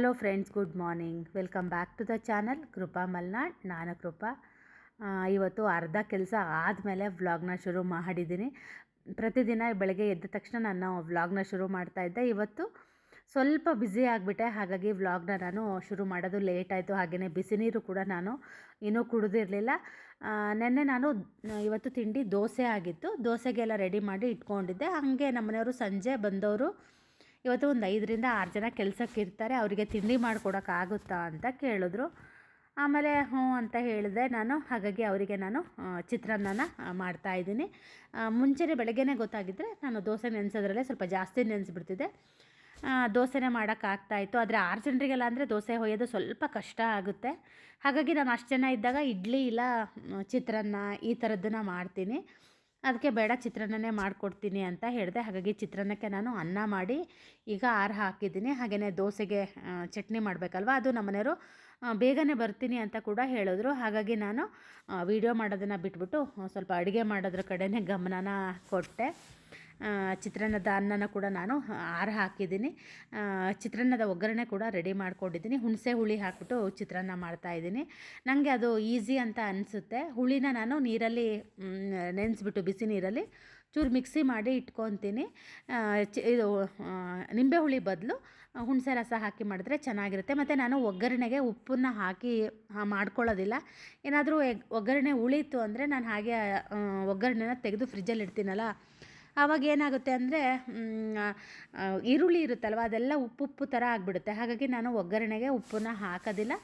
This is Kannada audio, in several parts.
Hello friends good morning welcome back to the channel Krupa Malnad ನಾನು ಕೃಪಾ ಇವತ್ತು ಅರ್ಧ ಕೆಲಸ ಆದಮೇಲೆ ವ್ಲಾಗ್ನ ಶುರು ಮಾಡಿದ್ದೀನಿ. ಪ್ರತಿದಿನ ಬೆಳಗ್ಗೆ ಎದ್ದ ತಕ್ಷಣ ನಾನು ವ್ಲಾಗ್ನ ಶುರು ಮಾಡ್ತಾ ಇದ್ದೆ. ಇವತ್ತು ಸ್ವಲ್ಪ ಬ್ಯುಸಿ ಆಗಿಬಿಟ್ಟೆ, ಹಾಗಾಗಿ ವ್ಲಾಗ್ನ ನಾನು ಶುರು ಮಾಡೋದು ಲೇಟ್ ಆಯಿತು. ಹಾಗೆಯೇ ಬಿಸಿ ನೀರು ಕೂಡ ನಾನು ಇನ್ನೂ ಕುಡಿದಿರಲಿಲ್ಲ. ನೆನ್ನೆ ನಾನು ಇವತ್ತು ತಿಂಡಿ ದೋಸೆ ಆಗಿತ್ತು. ದೋಸೆಗೆಲ್ಲ ರೆಡಿ ಮಾಡಿ ಇಟ್ಕೊಂಡಿದ್ದೆ. ಹಾಗೆ ನಮ್ಮನೆಯವರು ಸಂಜೆ ಬಂದವರು ಇವತ್ತು ಒಂದು ಐದರಿಂದ ಆರು ಜನ ಕೆಲಸಕ್ಕೆ ಇರ್ತಾರೆ, ಅವರಿಗೆ ತಿಂಡಿ ಮಾಡಿಕೊಡೋಕ್ಕಾಗುತ್ತಾ ಅಂತ ಕೇಳಿದ್ರು. ಆಮೇಲೆ ಹ್ಞೂ ಅಂತ ಹೇಳಿದೆ ನಾನು, ಹಾಗಾಗಿ ಅವರಿಗೆ ನಾನು ಚಿತ್ರಾನ್ನನ ಮಾಡ್ತಾ ಇದ್ದೀನಿ. ಮುಂಚೆನೇ ಬೆಳಗ್ಗೆನೇ ಗೊತ್ತಾಗಿದ್ದರೆ ನಾನು ದೋಸೆ ನೆನೆಸೋದ್ರಲ್ಲೇ ಸ್ವಲ್ಪ ಜಾಸ್ತಿ ನೆನೆಸ್ಬಿಡ್ತಿದ್ದೆ. ದೋಸೆನೇ ಮಾಡೋಕ್ಕಾಗ್ತಾಯಿತ್ತು ಆದರೆ ಆರು ಜನರಿಗೆಲ್ಲ ಅಂದರೆ ದೋಸೆ ಹೊಯ್ಯೋದು ಸ್ವಲ್ಪ ಕಷ್ಟ ಆಗುತ್ತೆ. ಹಾಗಾಗಿ ನಾನು ಅಷ್ಟು ಜನ ಇದ್ದಾಗ ಇಡ್ಲಿ ಇಲ್ಲ ಚಿತ್ರಾನ್ನ ಈ ಥರದ್ದನ್ನ ಮಾಡ್ತೀನಿ. ಅದಕ್ಕೆ ಬೇಡ ಚಿತ್ರಾನ್ನನೇ ಮಾಡಿಕೊಡ್ತೀನಿ ಅಂತ ಹೇಳಿದೆ. ಹಾಗಾಗಿ ಚಿತ್ರಾನ್ನಕ್ಕೆ ನಾನು ಅನ್ನ ಮಾಡಿ ಈಗ ಆರು ಹಾಕಿದ್ದೀನಿ. ಹಾಗೆಯೇ ದೋಸೆಗೆ ಚಟ್ನಿ ಮಾಡಬೇಕಲ್ವ? ಅದು ನಮ್ಮನೆಯವರು ಬೇಗನೆ ಬರ್ತೀನಿ ಅಂತ ಕೂಡ ಹೇಳಿದ್ರು. ಹಾಗಾಗಿ ನಾನು ವಿಡಿಯೋ ಮಾಡೋದನ್ನು ಬಿಟ್ಬಿಟ್ಟು, ಸ್ವಲ್ಪ ಅಡುಗೆ ಮಾಡೋದ್ರ ಕಡೆನೇ ಗಮನನ ಕೊಟ್ಟೆ. ಚಿತ್ರಾನ್ನದ ಅನ್ನನ ಕೂಡ ನಾನು ಆರ ಹಾಕಿದ್ದೀನಿ. ಚಿತ್ರಾನ್ನದ ಒಗ್ಗರಣೆ ಕೂಡ ರೆಡಿ ಮಾಡ್ಕೊಂಡಿದ್ದೀನಿ. ಹುಣಸೆ ಹುಳಿ ಹಾಕ್ಬಿಟ್ಟು ಚಿತ್ರಾನ್ನ ಮಾಡ್ತಾಯಿದ್ದೀನಿ ನನಗೆ ಅದು ಈಸಿ ಅಂತ ಅನಿಸುತ್ತೆ. ಹುಳಿನ ನಾನು ನೀರಲ್ಲಿ ನೆನೆಸ್ಬಿಟ್ಟು ಬಿಸಿ ನೀರಲ್ಲಿ ಚೂರು ಮಿಕ್ಸಿ ಮಾಡಿ ಇಟ್ಕೊತೀನಿ. ಇದು ನಿಂಬೆ ಹುಳಿ ಬದಲು ಹುಣಸೆ ರಸ ಹಾಕಿ ಮಾಡಿದ್ರೆ ಚೆನ್ನಾಗಿರುತ್ತೆ. ಮತ್ತು ನಾನು ಒಗ್ಗರಣೆಗೆ ಉಪ್ಪನ್ನ ಹಾಕಿ ಮಾಡ್ಕೊಳ್ಳೋದಿಲ್ಲ. ಏನಾದರೂ ಒಗ್ಗರಣೆ ಉಳೀತು ಅಂದರೆ ನಾನು ಹಾಗೆ ಒಗ್ಗರಣೆನ ತೆಗೆದು ಫ್ರಿಜ್ಜಲ್ಲಿ ಇಡ್ತೀನಲ್ಲ ಆವಾಗ ಏನಾಗುತ್ತೆ ಅಂದರೆ ಈರುಳ್ಳಿ ಇರುತ್ತಲ್ವ ಅದೆಲ್ಲ ಉಪ್ಪು ಉಪ್ಪು ಥರ ಆಗಿಬಿಡುತ್ತೆ. ಹಾಗಾಗಿ ನಾನು ಒಗ್ಗರಣೆಗೆ ಉಪ್ಪನ್ನ ಹಾಕೋದಿಲ್ಲ.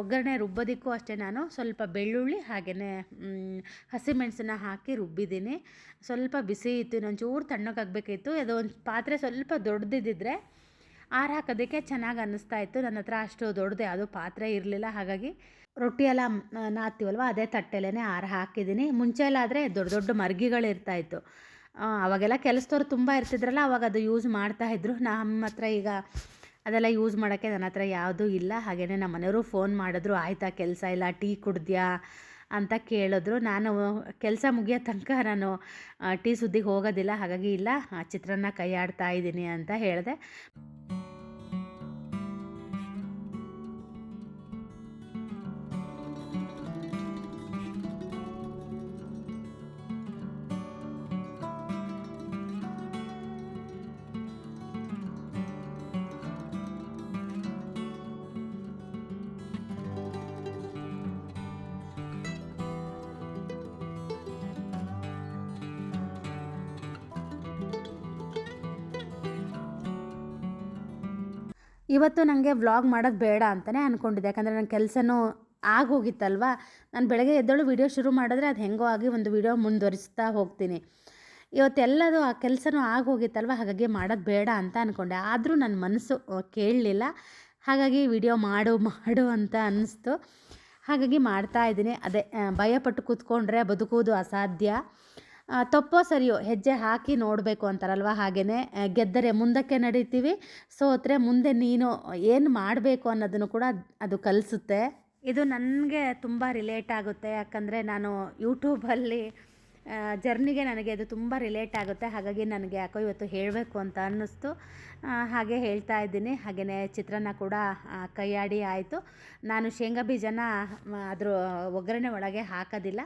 ಒಗ್ಗರಣೆ ರುಬ್ಬೋದಕ್ಕೂ ಅಷ್ಟೇ ನಾನು ಸ್ವಲ್ಪ ಬೆಳ್ಳುಳ್ಳಿ ಹಾಗೆಯೇ ಹಸಿಮೆಣಸನ್ನ ಹಾಕಿ ರುಬ್ಬಿದ್ದೀನಿ. ಸ್ವಲ್ಪ ಬಿಸಿ ಇತ್ತು ಇನ್ನೊಂಚೂರು ತಣ್ಣಗಾಗಬೇಕಿತ್ತು ಅದು ಒಂದು ಪಾತ್ರೆ ಸ್ವಲ್ಪ ದೊಡ್ಡದಿದ್ದರೆ ಆರು ಹಾಕೋದಕ್ಕೆ ಚೆನ್ನಾಗಿ ಅನ್ನಿಸ್ತಾ ಇತ್ತು. ನನ್ನ ಹತ್ರ ಅಷ್ಟು ದೊಡ್ಡದು ಯಾವುದೋ ಪಾತ್ರೆ ಇರಲಿಲ್ಲ. ಹಾಗಾಗಿ ರೊಟ್ಟಿ ಎಲ್ಲ ನಾತೀವಲ್ವ ಅದೇ ತಟ್ಟೆಲೇ ಆರು ಹಾಕಿದ್ದೀನಿ. ಮುಂಚೆ ದೊಡ್ಡ ದೊಡ್ಡ ಮರ್ಗಿಗಳು ಇರ್ತಾಯಿತ್ತು ಆ, ಅವಾಗೆಲ್ಲ ಕೆಲಸದವ್ರು ತುಂಬ ಇರ್ತಿದ್ರಲ್ಲ ಅವಾಗ ಅದು ಯೂಸ್ ಮಾಡ್ತಾಯಿದ್ರು ನಮ್ಮ ಹತ್ರ ಈಗ ಅದೆಲ್ಲ ಯೂಸ್ ಮಾಡೋಕ್ಕೆ ನನ್ನ ಹತ್ರ ಯಾವುದೂ ಇಲ್ಲ. ಹಾಗೆಯೇ ನಮ್ಮ ಮನೆಯವರು ಫೋನ್ ಮಾಡಿದ್ರು ಆಯಿತಾ ಕೆಲಸ ಇಲ್ಲ ಟೀ ಕುಡ್ದ್ಯಾ? ಅಂತ ಕೇಳಿದ್ರು. ನಾನು ಕೆಲಸ ಮುಗಿಯೋ ತನಕ ನಾನು ಟೀ ಸುದ್ದಿಗೆ ಹೋಗೋದಿಲ್ಲ ಹಾಗಾಗಿ ಇಲ್ಲ ಆ, ಚಿತ್ರಾನ್ನ ಕೈ ಆಡ್ತಾ ಇದ್ದೀನಿ ಅಂತ ಹೇಳಿದೆ. ಇವತ್ತು ನನಗೆ ವ್ಲಾಗ್ ಮಾಡೋದು ಬೇಡ ಅಂತಲೇ ಅಂದ್ಕೊಂಡಿದ್ದೆ ಯಾಕಂದರೆ ನನ್ನ ಕೆಲಸನೂ ಆಗೋಗಿತ್ತಲ್ವ? ನಾನು ಬೆಳಗ್ಗೆ ಎದ್ದಳು ವೀಡಿಯೋ ಶುರು ಮಾಡಿದ್ರೆ ಅದು ಹೆಂಗೋ ಆಗಿ ಒಂದು ವೀಡಿಯೋ ಮುಂದುವರಿಸ್ತಾ ಹೋಗ್ತೀನಿ. ಇವತ್ತೆಲ್ಲದು ಆ ಕೆಲಸನೂ ಆಗೋಗಿತ್ತಲ್ವ? ಹಾಗಾಗಿ ಮಾಡೋದು ಬೇಡ ಅಂತ ಅಂದ್ಕೊಂಡೆ ಆದರೂ ನನ್ನ ಮನಸ್ಸು ಕೇಳಲಿಲ್ಲ. ಹಾಗಾಗಿ ವಿಡಿಯೋ ಮಾಡು ಮಾಡು ಅಂತ ಅನ್ನಿಸ್ತು ಹಾಗಾಗಿ ಮಾಡ್ತಾ ಇದ್ದೀನಿ. ಅದೇ ಭಯಪಟ್ಟು ಕೂತ್ಕೊಂಡ್ರೆ ಬದುಕುವುದು ಅಸಾಧ್ಯ. ತಪ್ಪೋ ಸರಿಯೋ, ಹೆಜ್ಜೆ ಹಾಕಿ ನೋಡಬೇಕು ಅಂತಾರಲ್ವ ಹಾಗೇ ಗೆದ್ದರೆ ಮುಂದಕ್ಕೆ ನಡೀತೀವಿ. ಸೋತ್ರೆ ಮುಂದೆ ನೀನು ಏನು ಮಾಡಬೇಕು ಅನ್ನೋದನ್ನು ಕೂಡ ಅದು ಕಲಿಸುತ್ತೆ. ಇದು ನನಗೆ ತುಂಬ ರಿಲೇಟ್ ಆಗುತ್ತೆ. ಯಾಕಂದರೆ ನಾನು ಯೂಟ್ಯೂಬಲ್ಲಿ ಜರ್ನಿಗೆ ನನಗೆ ಅದು ತುಂಬ ರಿಲೇಟ್ ಆಗುತ್ತೆ. ಹಾಗಾಗಿ ನನಗೆ ಯಾಕೋ ಇವತ್ತು ಹೇಳಬೇಕು ಅಂತ ಅನ್ನಿಸ್ತು. ಹಾಗೆ ಹೇಳ್ತಾ ಇದ್ದೀನಿ. ಹಾಗೆಯೇ ಚಿತ್ರಾನ್ನ ಕೂಡ ಕೈಯಾಡಿ ಆಯಿತು. ನಾನು ಶೇಂಗಾ ಬೀಜನ ಅದ್ರ ಒಗ್ಗರಣೆ ಒಳಗೆ ಹಾಕೋದಿಲ್ಲ.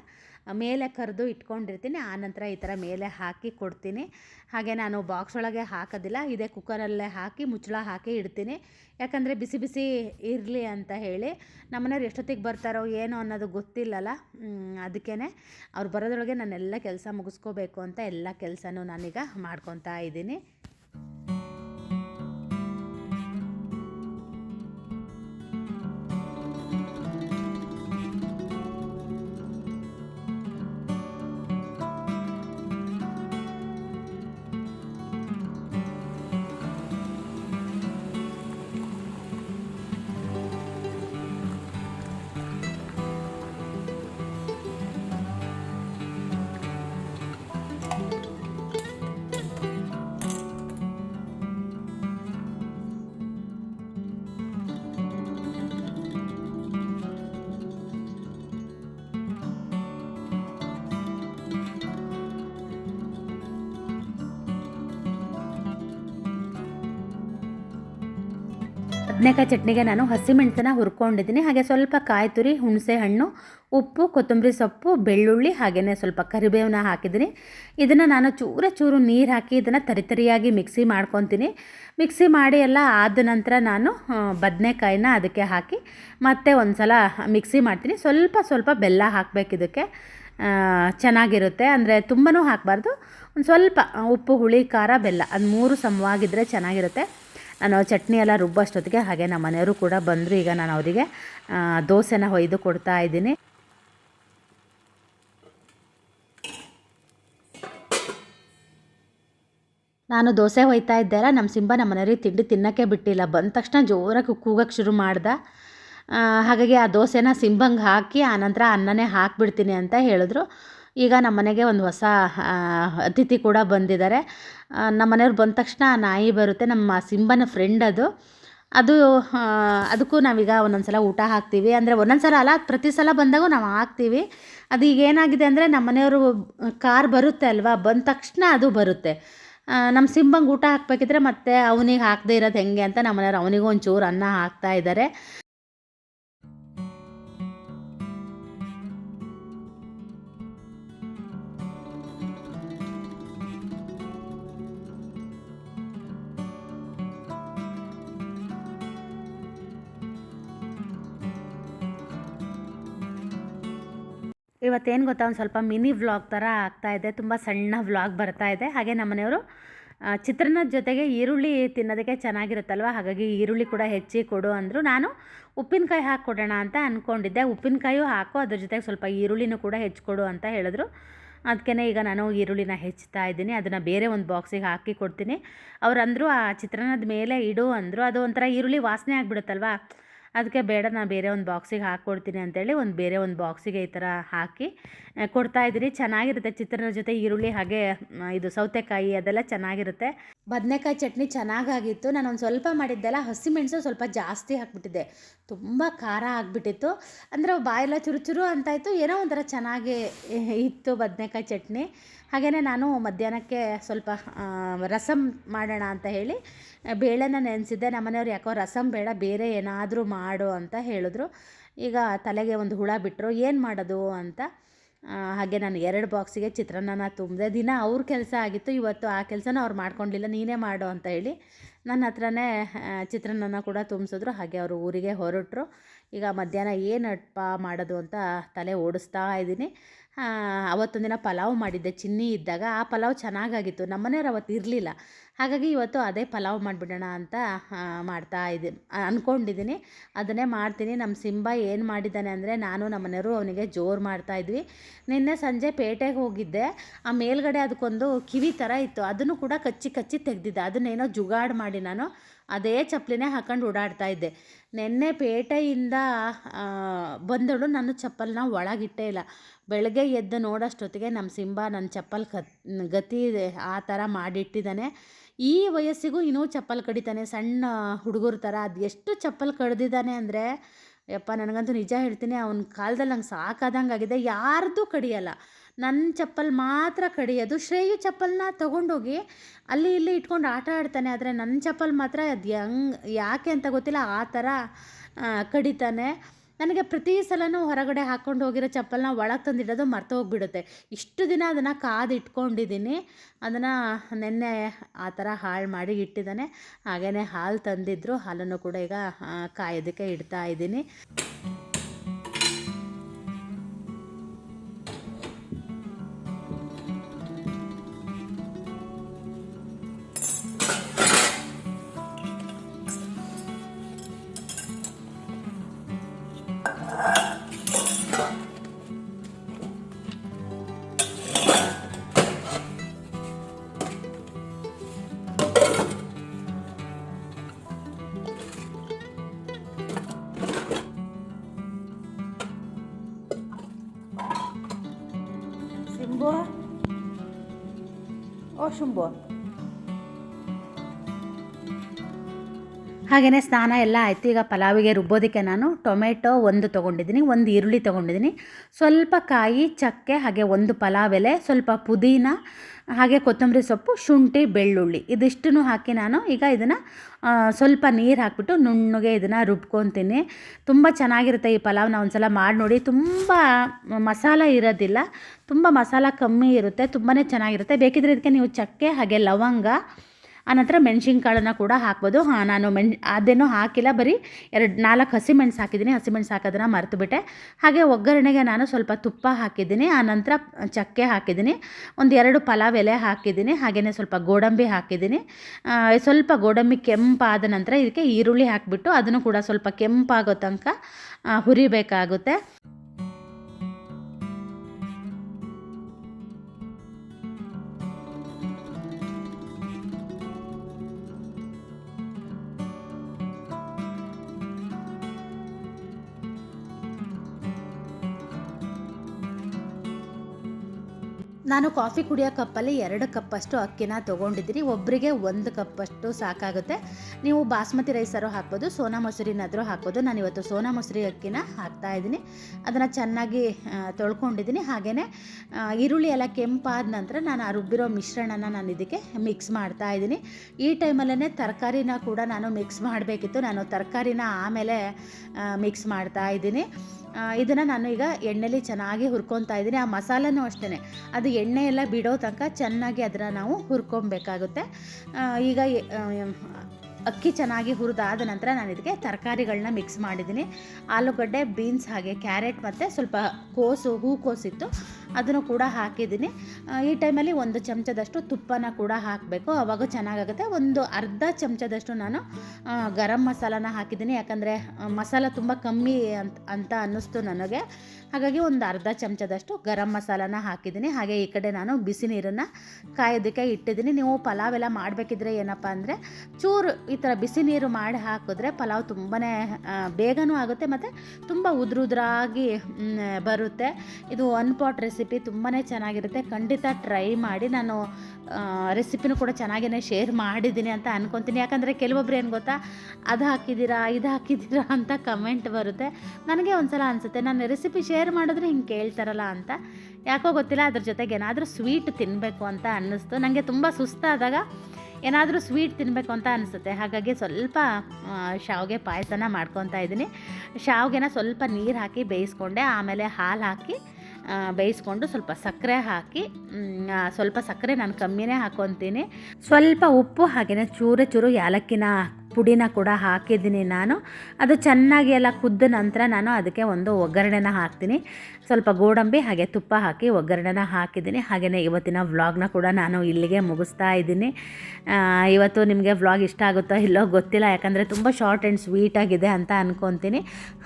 ಮೇಲೆ ಕರೆದು ಇಟ್ಕೊಂಡಿರ್ತೀನಿ. ಆನಂತರ ಈ ಥರ ಮೇಲೆ ಹಾಕಿ ಕೊಡ್ತೀನಿ. ಹಾಗೆ ನಾನು ಬಾಕ್ಸ್ ಒಳಗೆ ಹಾಕೋದಿಲ್ಲ. ಇದೇ ಕುಕ್ಕರಲ್ಲೇ ಹಾಕಿ, ಮುಚ್ಚಳ ಹಾಕಿ ಇಡ್ತೀನಿ. ಯಾಕಂದರೆ ಬಿಸಿ ಬಿಸಿ ಇರಲಿ ಅಂತ ಹೇಳಿ. ನಮ್ಮನೆಯವ್ರು ಎಷ್ಟೊತ್ತಿಗೆ ಬರ್ತಾರೋ ಏನೋ ಅನ್ನೋದು ಗೊತ್ತಿಲ್ಲಲ್ಲ. ಅದಕ್ಕೇ ಅವ್ರು ಬರೋದ್ರೊಳಗೆ ನಾನೆಲ್ಲ ಕೆಲಸ ಮುಗಿಸ್ಕೋಬೇಕು ಅಂತ ಎಲ್ಲ ಕೆಲಸನೂ ನಾನೀಗ ಮಾಡ್ಕೊತಾ ಇದ್ದೀನಿ. ಬದನೆಕಾಯಿ ಚಟ್ನಿಗೆ ನಾನು ಹಸಿಮೆಣಸನ್ನ ಹುರ್ಕೊಂಡಿದ್ದೀನಿ. ಹಾಗೆ ಸ್ವಲ್ಪ ಕಾಯಿ ತುರಿ, ಹುಣಸೆ ಹಣ್ಣು, ಉಪ್ಪು, ಕೊತ್ತಂಬರಿ ಸೊಪ್ಪು, ಬೆಳ್ಳುಳ್ಳಿ ಹಾಗೆಯೇ ಸ್ವಲ್ಪ ಕರಿಬೇವನ್ನ ಹಾಕಿದ್ದೀನಿ. ಇದನ್ನು ನಾನು ಚೂರ ಚೂರು ನೀರು ಹಾಕಿ ಇದನ್ನು ತರಿತರಿಯಾಗಿ ಮಿಕ್ಸಿ ಮಾಡ್ಕೊತೀನಿ. ಮಿಕ್ಸಿ ಮಾಡಿ ಎಲ್ಲ ಆದ ನಂತರ ನಾನು ಬದನೆಕಾಯಿನ ಅದಕ್ಕೆ ಹಾಕಿ ಮತ್ತೆ ಒಂದು ಸಲ ಮಿಕ್ಸಿ ಮಾಡ್ತೀನಿ. ಸ್ವಲ್ಪ ಸ್ವಲ್ಪ ಬೆಲ್ಲ ಹಾಕಬೇಕು ಇದಕ್ಕೆ. ಚೆನ್ನಾಗಿರುತ್ತೆ. ಅಂದರೆ ತುಂಬನೂ ಹಾಕಬಾರ್ದು. ಒಂದು ಸ್ವಲ್ಪ ಉಪ್ಪು, ಹುಳಿ, ಖಾರ, ಬೆಲ್ಲ, ಅದು ಮೂರು ಸಮವಾಗಿದ್ದರೆ ಚೆನ್ನಾಗಿರುತ್ತೆ. ನಾನು ಚಟ್ನಿ ಎಲ್ಲ ರುಬ್ಬಷ್ಟೊತ್ತಿಗೆ ಹಾಗೆ ನಮ್ಮ ಮನೆಯವರು ಕೂಡ ಬಂದರು. ಈಗ ನಾನು ಅವರಿಗೆ ದೋಸೆನ ಹೊಯ್ದು ಕೊಡ್ತಾ ಇದ್ದೀನಿ. ನಾನು ದೋಸೆ ಹೊಯ್ತಾ ಇದ್ದೆಲ್ಲ ನಮ್ಮ ಸಿಂಬ ನಮ್ಮ ಮನೆಯವ್ರಿಗೆ ತಿಂಡಿ ತಿನ್ನೋಕ್ಕೆ ಬಿಟ್ಟಿಲ್ಲ. ಬಂದ ತಕ್ಷಣ ಜೋರಾಗಿ ಕೂಗಕ್ಕೆ ಶುರು ಮಾಡ್ದೆ. ಹಾಗಾಗಿ ಆ ದೋಸೆನ ಸಿಂಬಂಗೆ ಹಾಕಿ ಆನಂತರ ಅನ್ನನೇ ಹಾಕಿಬಿಡ್ತೀನಿ ಅಂತ ಹೇಳಿದ್ರು. ಈಗ ನಮ್ಮ ಮನೆಗೆ ಒಂದು ಹೊಸ ಅತಿಥಿ ಕೂಡ ಬಂದಿದ್ದಾರೆ. ನಮ್ಮ ಮನೆಯವ್ರು ಬಂದ ತಕ್ಷಣ ನಾಯಿ ಬರುತ್ತೆ. ನಮ್ಮ ಸಿಂಬನ ಫ್ರೆಂಡ್ ಅದು. ಅದು ಅದಕ್ಕೂ ನಾವೀಗ ಒಂದೊಂದು ಸಲ ಊಟ ಹಾಕ್ತೀವಿ. ಅಂದರೆ ಒಂದೊಂದು ಸಲ ಅಲ್ಲ, ಪ್ರತಿ ಸಲ ಬಂದಾಗೂ ನಾವು ಹಾಕ್ತೀವಿ. ಅದು ಈಗ ಏನಾಗಿದೆ ಅಂದರೆ ನಮ್ಮ ಮನೆಯವರು ಕಾರ್ ಬರುತ್ತೆ ಅಲ್ವಾ? ಬಂದ ತಕ್ಷಣ ಅದು ಬರುತ್ತೆ. ನಮ್ಮ ಸಿಂಬಂಗೆ ಊಟ ಹಾಕ್ಬೇಕಿದ್ರೆ ಮತ್ತೆ ಅವನಿಗೆ ಹಾಕದೇ ಇರೋದು ಹೆಂಗೆ ಅಂತ ನಮ್ಮ ಮನೆಯವ್ರು ಅವನಿಗೂ ಒಂಚೂರು ಅನ್ನ ಹಾಕ್ತಾ ಇದ್ದಾರೆ. ಇವತ್ತೇನು ಗೊತ್ತಾ, ಒಂದು ಸ್ವಲ್ಪ ಮಿನಿ ವ್ಲಾಗ್ ಥರ ಇದೆ. ತುಂಬ ಸಣ್ಣ ವ್ಲಾಗ್ ಬರ್ತಾ ಇದೆ. ಹಾಗೆ ನಮ್ಮನೆಯವರು ಚಿತ್ರಾನ್ನದ ಜೊತೆಗೆ ಈರುಳ್ಳಿ ತಿನ್ನೋದಕ್ಕೆ ಚೆನ್ನಾಗಿರುತ್ತಲ್ವ? ಹಾಗಾಗಿ ಈರುಳ್ಳಿ ಕೂಡ ಹೆಚ್ಚಿ ಕೊಡು ಅಂದರು. ನಾನು ಉಪ್ಪಿನಕಾಯಿ ಹಾಕ್ಕೊಡೋಣ ಅಂತ ಅಂದ್ಕೊಂಡಿದ್ದೆ ಉಪ್ಪಿನಕಾಯು ಹಾಕು, ಅದ್ರ ಜೊತೆಗೆ ಸ್ವಲ್ಪ ಈರುಳ್ಳಿನೂ ಕೂಡ ಹೆಚ್ಚಿಕೊಡು ಅಂತ ಹೇಳಿದ್ರು. ಅದಕ್ಕೆ ಈಗ ನಾನು ಈರುಳ್ಳಿನ ಹೆಚ್ಚುತ್ತಾ ಇದ್ದೀನಿ. ಅದನ್ನು ಬೇರೆ ಒಂದು ಬಾಕ್ಸಿಗೆ ಹಾಕಿ ಕೊಡ್ತೀನಿ. ಅವ್ರು ಅಂದರು, ಆ, ಚಿತ್ರಾನ್ನದ ಮೇಲೆ ಇಡು ಅಂದರು. ಅದು ಒಂಥರ ಈರುಳ್ಳಿ ವಾಸನೆ ಆಗಿಬಿಡುತ್ತಲ್ವ? ಅದಕ್ಕೆ ಬೇಡ ನಾನು ಬೇರೆ ಒಂದು ಬಾಕ್ಸಿಗೆ ಹಾಕ್ಕೊಡ್ತೀನಿ ಅಂತೇಳಿ ಒಂದು ಬೇರೆ ಒಂದು ಬಾಕ್ಸಿಗೆ ಈ ಥರ ಹಾಕಿ ಕೊಡ್ತಾಯಿದ್ದೀನಿ ಚೆನ್ನಾಗಿರುತ್ತೆ ಚಿತ್ರದ ಜೊತೆ ಈರುಳ್ಳಿ ಹಾಗೆ ಇದು ಸೌತೆಕಾಯಿ ಅದೆಲ್ಲ ಚೆನ್ನಾಗಿರುತ್ತೆ. ಬದನೆಕಾಯಿ ಚಟ್ನಿ ಚೆನ್ನಾಗಾಗಿತ್ತು. ನಾನು ಒಂದು ಸ್ವಲ್ಪ ಮಾಡಿದ್ದೆಲ್ಲ ಹಸಿಮೆಣಸು ಸ್ವಲ್ಪ ಜಾಸ್ತಿ ಹಾಕ್ಬಿಟ್ಟಿದ್ದೆ. ತುಂಬ ಖಾರ ಆಗಿಬಿಟ್ಟಿತ್ತು. ಅಂದರೆ ಬಾಯೆಲ್ಲ ಚುರು ಚುರು ಅಂತಾಯಿತು ಏನೋ ಒಂಥರ ಚೆನ್ನಾಗಿ ಇತ್ತು ಬದನೆಕಾಯಿ ಚಟ್ನಿ. ಹಾಗೆಯೇ ನಾನು ಮಧ್ಯಾಹ್ನಕ್ಕೆ ಸ್ವಲ್ಪ ರಸಂ ಮಾಡೋಣ ಅಂತ ಹೇಳಿ, ಬೇಳೆನ ನೆನೆಸಿದ್ದೆ. ನಮ್ಮನೆಯವ್ರು ಯಾಕೋ ರಸಮ್ ಬೇಡ, ಬೇರೆ ಏನಾದರೂ ಮಾಡು ಅಂತ ಹೇಳಿದ್ರು. ಈಗ ತಲೆಗೆ ಒಂದು ಹುಳ ಬಿಟ್ಟರು ಏನು ಮಾಡೋದು ಅಂತ ಹಾಗೆ ನಾನು ಎರಡು ಬಾಕ್ಸಿಗೆ ಚಿತ್ರಾನ್ನನ ತುಂಬಿದೆ. ದಿನ ಅವ್ರ ಕೆಲಸ ಆಗಿತ್ತು, ಇವತ್ತು ಆ ಕೆಲಸನ ಅವ್ರು ಮಾಡ್ಕೊಂಡಿಲ್ಲ, ನೀನೇ ಮಾಡು ಅಂತ ಹೇಳಿ ನನ್ನ ಹತ್ರನೇ ಚಿತ್ರಾನ್ನನ ಕೂಡ ತುಂಬಿಸಿದ್ರು. ಹಾಗೆ ಅವರು ಊರಿಗೆ ಹೊರಟರು. ಈಗ ಮಧ್ಯಾಹ್ನ ಏನು ಅಪ್ಪ ಮಾಡೋದು ಅಂತ ತಲೆ ಓಡಿಸ್ತಾ ಇದ್ದೀನಿ. ಅವತ್ತೊಂದಿನ ದಿನ ಪಲಾವ್ ಮಾಡಿದ್ದೆ, ಚಿನ್ನಿ ಇದ್ದಾಗ. ಆ ಪಲಾವ್ ಚೆನ್ನಾಗಾಗಿತ್ತು. ನಮ್ಮನೆಯವ್ರು ಅವತ್ತು ಇರಲಿಲ್ಲ. ಹಾಗಾಗಿ ಇವತ್ತು ಅದೇ ಪಲಾವ್ ಮಾಡಿಬಿಡೋಣ ಅಂತ ಮಾಡ್ತಾ ಇದ್ದೆ ಅಂದ್ಕೊಂಡಿದ್ದೀನಿ ಅದನ್ನೇ ಮಾಡ್ತೀನಿ. ನಮ್ಮ ಸಿಂಬ ಏನು ಮಾಡಿದ್ದಾನೆ ಅಂದರೆ ನಾನು ನಮ್ಮ ಮನೆಯವರು ಅವನಿಗೆ ಜೋರು ಮಾಡ್ತಾ ಇದ್ವಿ. ನಿನ್ನೆ ಸಂಜೆ ಪೇಟೆಗೆ ಹೋಗಿದ್ದೆ. ಆ ಮೇಲ್ಗಡೆ ಅದಕ್ಕೊಂದು ಕಿವಿ ಥರ ಇತ್ತು. ಅದನ್ನು ಕೂಡ ಕಚ್ಚಿ ಕಚ್ಚಿ ತೆಗೆದಿದ್ದೆ. ಅದನ್ನೇನೋ ಜುಗಾಡ್ ಮಾಡಿ ನಾನು ಅದೇ ಚಪ್ಪಲಿನೇ ಹಾಕೊಂಡು ಓಡಾಡ್ತಾ ಇದ್ದೆ. ನಿನ್ನೆ ಪೇಟೆಯಿಂದ ಬಂದಳು. ನಾನು ಚಪ್ಪಲನ್ನ ಒಳಗಿಟ್ಟೇ ಇಲ್ಲ. ಬೆಳಗ್ಗೆ ಎದ್ದು ನೋಡೋಷ್ಟೊತ್ತಿಗೆ ನಮ್ಮ ಸಿಂಬ ನನ್ನ ಚಪ್ಪಲ್ ಕತ್, ಗತಿ ಆ ಥರ ಮಾಡಿಟ್ಟಿದ್ದಾನೆ. ಈ ವಯಸ್ಸಿಗೂ ಇನ್ನೂ ಚಪ್ಪಲ್ ಕಡಿತಾನೆ. ಸಣ್ಣ ಹುಡುಗರ ಥರ ಅದು ಎಷ್ಟು ಚಪ್ಪಲ್ ಕಡ್ದಿದ್ದಾನೆ ಅಂದರೆ, ಯಪ್ಪ ನನಗಂತೂ ನಿಜ ಹೇಳ್ತೀನಿ, ಅವನ ಕಾಲದಲ್ಲಿ ನಂಗೆ ಸಾಕಾದಂಗೆ ಆಗಿದೆ. ಯಾರ್ದು ಕಡಿಯಲ್ಲ. ನನ್ನ ಚಪ್ಪಲ್ ಮಾತ್ರ ಕಡಿಯೋದು. ಶ್ರೇಯು ಚಪ್ಪಲ್ನ ತೊಗೊಂಡೋಗಿ ಅಲ್ಲಿ ಇಲ್ಲಿ ಇಟ್ಕೊಂಡು ಆಟ ಆಡ್ತಾನೆ. ಆದರೆ ನನ್ನ ಚಪ್ಪಲ್ ಮಾತ್ರ ಅದು ಹೆಂಗ್, ಯಾಕೆ ಅಂತ ಗೊತ್ತಿಲ್ಲ. ಆ ಥರ ಕಡಿತಾನೆ. ನನಗೆ ಪ್ರತಿ ಸಲನೂ ಹೊರಗಡೆ ಹಾಕ್ಕೊಂಡು ಹೋಗಿರೋ ಚಪ್ಪಲನ್ನ ಒಳಗೆ ತಂದಿಡೋದು ಮರ್ತು ಹೋಗ್ಬಿಡುತ್ತೆ. ಇಷ್ಟು ದಿನ ಅದನ್ನು ಕಾದು ಇಟ್ಕೊಂಡಿದ್ದೀನಿ ಅದನ್ನು ನೆನ್ನೆ ಆ ಥರ ಹಾಳು ಮಾಡಿ ಇಟ್ಟಿದ್ದಾನೆ. ಹಾಗೆಯೇ ಹಾಲು ತಂದಿದ್ದರು ಹಾಲನ್ನು ಕೂಡ ಈಗ ಕಾಯೋದಕ್ಕೆ ಇಡ್ತಾ ಇದ್ದೀನಿ. ಸಿಂಬು ಓ ಹಾಗೆಯೇ ಸ್ನಾನ ಎಲ್ಲ ಆಯಿತು. ಈಗ ಪಲಾವಿಗೆ ರುಬ್ಬೋದಕ್ಕೆ ನಾನು ಟೊಮೆಟೊ ಒಂದು ತೊಗೊಂಡಿದ್ದೀನಿ, ಒಂದು ಈರುಳ್ಳಿ ತೊಗೊಂಡಿದ್ದೀನಿ. ಸ್ವಲ್ಪ ಕಾಯಿ, ಚಕ್ಕೆ, ಹಾಗೆ ಒಂದು ಪಲಾವ್ ಎಲೆ ಸ್ವಲ್ಪ ಪುದೀನ, ಹಾಗೆ ಕೊತ್ತಂಬರಿ ಸೊಪ್ಪು, ಶುಂಠಿ, ಬೆಳ್ಳುಳ್ಳಿ ಇದಿಷ್ಟನ್ನು ಹಾಕಿ ನಾನು ಈಗ ಇದನ್ನು ಸ್ವಲ್ಪ ನೀರು ಹಾಕಿಬಿಟ್ಟು ನುಣ್ಣಗೆ ಇದನ್ನು ರುಬ್ಕೊತೀನಿ. ತುಂಬ ಚೆನ್ನಾಗಿರುತ್ತೆ ಈ ಪಲಾವ್ ಪಲಾವ್ನ ಒಂದ್ಸಲ ಮಾಡಿ ನೋಡಿ. ತುಂಬ ಮಸಾಲ ಇರೋದಿಲ್ಲ. ತುಂಬ ಮಸಾಲ ಕಮ್ಮಿ ಇರುತ್ತೆ. ತುಂಬಾ ಚೆನ್ನಾಗಿರುತ್ತೆ. ಬೇಕಿದ್ರೆ ಇದಕ್ಕೆ ನೀವು ಚಕ್ಕೆ, ಹಾಗೆ ಲವಂಗ ಆನಂತರ ಮೆಣಸಿನ್ಕಾಳನ್ನು ಕೂಡ ಹಾಕ್ಬೋದು. ಹಾಂ, ನಾನು ಮೆಣ್ ಅದೇನೂ ಹಾಕಿಲ್ಲ. ಬರೀ ಎರಡು, ನಾಲ್ಕು ಹಸಿಮೆಣ್ಸು ಹಾಕಿದ್ದೀನಿ. ಹಸಿಮೆಣ್ಸು ಹಾಕೋದನ್ನು ಮರೆತುಬಿಟ್ಟೆ. ಹಾಗೆ ಒಗ್ಗರಣೆಗೆ ನಾನು ಸ್ವಲ್ಪ ತುಪ್ಪ ಹಾಕಿದ್ದೀನಿ. ಆನಂತರ ಚಕ್ಕೆ ಹಾಕಿದ್ದೀನಿ. ಒಂದು ಎರಡು ಪಲಾವ್ ಎಲೆ ಹಾಕಿದ್ದೀನಿ. ಹಾಗೆಯೇ ಸ್ವಲ್ಪ ಗೋಡಂಬಿ ಹಾಕಿದ್ದೀನಿ. ಸ್ವಲ್ಪ ಗೋಡಂಬಿ ಕೆಂಪಾದ ನಂತರ ಇದಕ್ಕೆ ಈರುಳ್ಳಿ ಹಾಕಿಬಿಟ್ಟು ಅದನ್ನು ಕೂಡ ಸ್ವಲ್ಪ ಕೆಂಪಾಗೋ ತನಕ ಹುರಿಬೇಕಾಗುತ್ತೆ. ನಾನು ಕಾಫಿ ಕುಡಿಯೋ ಕಪ್ಪಲ್ಲಿ ಎರಡು ಕಪ್ಪಷ್ಟು ಅಕ್ಕಿನ ತೊಗೊಂಡಿದ್ದೀನಿ. ಒಬ್ಬರಿಗೆ ಒಂದು ಕಪ್ಪಷ್ಟು ಸಾಕಾಗುತ್ತೆ. ನೀವು ಬಾಸ್ಮತಿ ರೈಸರು ಹಾಕ್ಬೋದು, ಸೋನಾ ಮೊಸರಿನಾದರೂ ಹಾಕ್ಬೋದು. ನಾನು ಇವತ್ತು ಸೋನಾ ಮೊಸರಿ ಅಕ್ಕಿನ ಹಾಕ್ತಾ ಇದ್ದೀನಿ. ಅದನ್ನು ಚೆನ್ನಾಗಿ ತೊಳ್ಕೊಂಡಿದ್ದೀನಿ. ಹಾಗೆಯೇ ಈರುಳ್ಳಿ ಎಲ್ಲ ಕೆಂಪಾದ ನಂತರ ನಾನು ಆ ರುಬ್ಬಿರೋ ಮಿಶ್ರಣನ ನಾನು ಇದಕ್ಕೆ ಮಿಕ್ಸ್ ಮಾಡ್ತಾ ಇದ್ದೀನಿ. ಈ ಟೈಮಲ್ಲೇ ತರಕಾರಿನ ಕೂಡ ನಾನು ಮಿಕ್ಸ್ ಮಾಡಬೇಕಿತ್ತು. ನಾನು ತರಕಾರಿನ ಆಮೇಲೆ ಮಿಕ್ಸ್ ಮಾಡ್ತಾ ಇದ್ದೀನಿ. ಇದನ್ನು ನಾನು ಈಗ ಎಣ್ಣೆಲಿ ಚೆನ್ನಾಗಿ ಹುರ್ಕೊತಾ ಇದ್ದೀನಿ. ಆ ಮಸಾಲನೂ ಅಷ್ಟೇ ಅದು ಎಣ್ಣೆ ಎಲ್ಲ ಬಿಡೋ ತನಕ ಚೆನ್ನಾಗಿ ಅದನ್ನು ನಾವು ಹುರ್ಕೊಬೇಕಾಗುತ್ತೆ. ಈಗ ಅಕ್ಕಿ ಚೆನ್ನಾಗಿ ಹುರಿದಾದ ನಂತರ ನಾನು ಇದಕ್ಕೆ ತರಕಾರಿಗಳನ್ನ ಮಿಕ್ಸ್ ಮಾಡಿದ್ದೀನಿ. ಆಲೂಗಡ್ಡೆ ಬೀನ್ಸ್ ಹಾಗೆ ಕ್ಯಾರೆಟ್ ಮತ್ತು ಸ್ವಲ್ಪ ಕೋಸು ಹೂಕೋಸಿತ್ತು ಅದನ್ನು ಕೂಡ ಹಾಕಿದ್ದೀನಿ. ಈ ಟೈಮಲ್ಲಿ ಒಂದು ಚಮಚದಷ್ಟು ತುಪ್ಪನ ಕೂಡ ಹಾಕಬೇಕು. ಆವಾಗ ಚೆನ್ನಾಗಾಗುತ್ತೆ. ಒಂದು ಅರ್ಧ ಚಮಚದಷ್ಟು ನಾನು ಗರಂ ಮಸಾಲಾನ ಹಾಕಿದ್ದೀನಿ. ಯಾಕಂದರೆ ಮಸಾಲ ತುಂಬ ಕಮ್ಮಿ ಅಂತ ಅಂತ ಅನ್ನಿಸ್ತು ನನಗೆ. ಹಾಗಾಗಿ ಒಂದು ಅರ್ಧ ಚಮಚದಷ್ಟು ಗರಂ ಮಸಾಲಾನ ಹಾಕಿದ್ದೀನಿ. ಹಾಗೆ ಈ ಕಡೆ ನಾನು ಬಿಸಿ ನೀರನ್ನು ಕಾಯೋದಕ್ಕೆ ಇಟ್ಟಿದ್ದೀನಿ. ನೀವು ಪಲಾವ್ ಎಲ್ಲ ಮಾಡಬೇಕಿದ್ರೆ ಏನಪ್ಪ ಅಂದರೆ, ಚೂರು ಈ ಥರ ಬಿಸಿ ನೀರು ಮಾಡಿ ಹಾಕಿದ್ರೆ ಪಲಾವ್ ತುಂಬಾ ಬೇಗನೂ ಆಗುತ್ತೆ ಮತ್ತು ತುಂಬ ಉದ್ರುದ್ರಾಗಿ ಬರುತ್ತೆ. ಇದು ಒನ್ ಪಾಟ್ ರೆಸಿಪಿ ತುಂಬಾ ಚೆನ್ನಾಗಿರುತ್ತೆ. ಖಂಡಿತ ಟ್ರೈ ಮಾಡಿ ನಾನು ರೆಸಿಪಿನೂ ಕೂಡ ಚೆನ್ನಾಗೇ ಶೇರ್ ಮಾಡಿದ್ದೀನಿ ಅಂತ ಅನ್ಕೊತೀನಿ. ಯಾಕಂದರೆ ಕೆಲವೊಬ್ರು ಏನು ಗೊತ್ತಾ, ಅದು ಹಾಕಿದ್ದೀರಾ, ಇದು ಹಾಕಿದ್ದೀರಾ ಅಂತ ಕಮೆಂಟ್ ಬರುತ್ತೆ. ನನಗೆ ಒಂದ್ಸಲ ಅನಿಸುತ್ತೆ, ನಾನು ರೆಸಿಪಿ ಶೇರ್ ಮಾಡಿದ್ರೆ ಹಿಂಗೆ ಕೇಳ್ತಾರಲ್ಲ ಅಂತ. ಯಾಕೋ ಗೊತ್ತಿಲ್ಲ, ಅದ್ರ ಜೊತೆಗೆ ಏನಾದರೂ ಸ್ವೀಟ್ ತಿನ್ನಬೇಕು ಅಂತ ಅನ್ನಿಸ್ತು. ನನಗೆ ತುಂಬ ಸುಸ್ತಾದಾಗ ಏನಾದರೂ ಸ್ವೀಟ್ ತಿನ್ನಬೇಕು ಅಂತ ಅನಿಸುತ್ತೆ. ಹಾಗಾಗಿ ಸ್ವಲ್ಪ ಶಾವಿಗೆ ಪಾಯಸನ ಮಾಡ್ಕೊತಾ ಇದ್ದೀನಿ. ಶಾವಿಗೆನ ಸ್ವಲ್ಪ ನೀರು ಹಾಕಿ ಬೇಯಿಸ್ಕೊಂಡೆ, ಆಮೇಲೆ ಹಾಲು ಹಾಕಿ ಬೇಯಿಸ್ಕೊಂಡು ಸ್ವಲ್ಪ ಸಕ್ಕರೆ ಹಾಕಿ ಸ್ವಲ್ಪ ಸಕ್ಕರೆ ನಾನು ಕಮ್ಮಿನೇ ಹಾಕೊತೀನಿ. ಸ್ವಲ್ಪ ಉಪ್ಪು ಹಾಗೆಯೇ ಚೂರು ಚೂರು ಯಾಲಕ್ಕಿನ ಪುಡಿನ ಕೂಡ ಹಾಕಿದ್ದೀನಿ ನಾನು. ಅದು ಚೆನ್ನಾಗಿ ಎಲ್ಲ ಕುದ್ದ ನಂತರ ನಾನು ಅದಕ್ಕೆ ಒಂದು ಒಗ್ಗರಣೆನ ಹಾಕ್ತೀನಿ. ಸ್ವಲ್ಪ ಗೋಡಂಬಿ ಹಾಗೆ ತುಪ್ಪ ಹಾಕಿ ಒಗ್ಗರಣೆನ ಹಾಕಿದ್ದೀನಿ. ಹಾಗೆಯೇ ಇವತ್ತಿನ ವ್ಲಾಗ್ನ ಕೂಡ ನಾನು ಇಲ್ಲಿಗೆ ಮುಗಿಸ್ತಾ ಇದ್ದೀನಿ. ಇವತ್ತು ನಿಮಗೆ ವ್ಲಾಗ್ ಇಷ್ಟ ಆಗುತ್ತೋ ಇಲ್ಲೋ ಗೊತ್ತಿಲ್ಲ, ಯಾಕಂದರೆ ತುಂಬ ಶಾರ್ಟ್ ಆ್ಯಂಡ್ ಸ್ವೀಟಾಗಿದೆ ಅಂತ ಅನ್ಕೊತೀನಿ.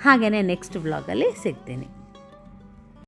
ಹಾಗೆಯೇ ನೆಕ್ಸ್ಟ್ ವ್ಲಾಗಲ್ಲಿ ಸಿಗ್ತೀನಿ.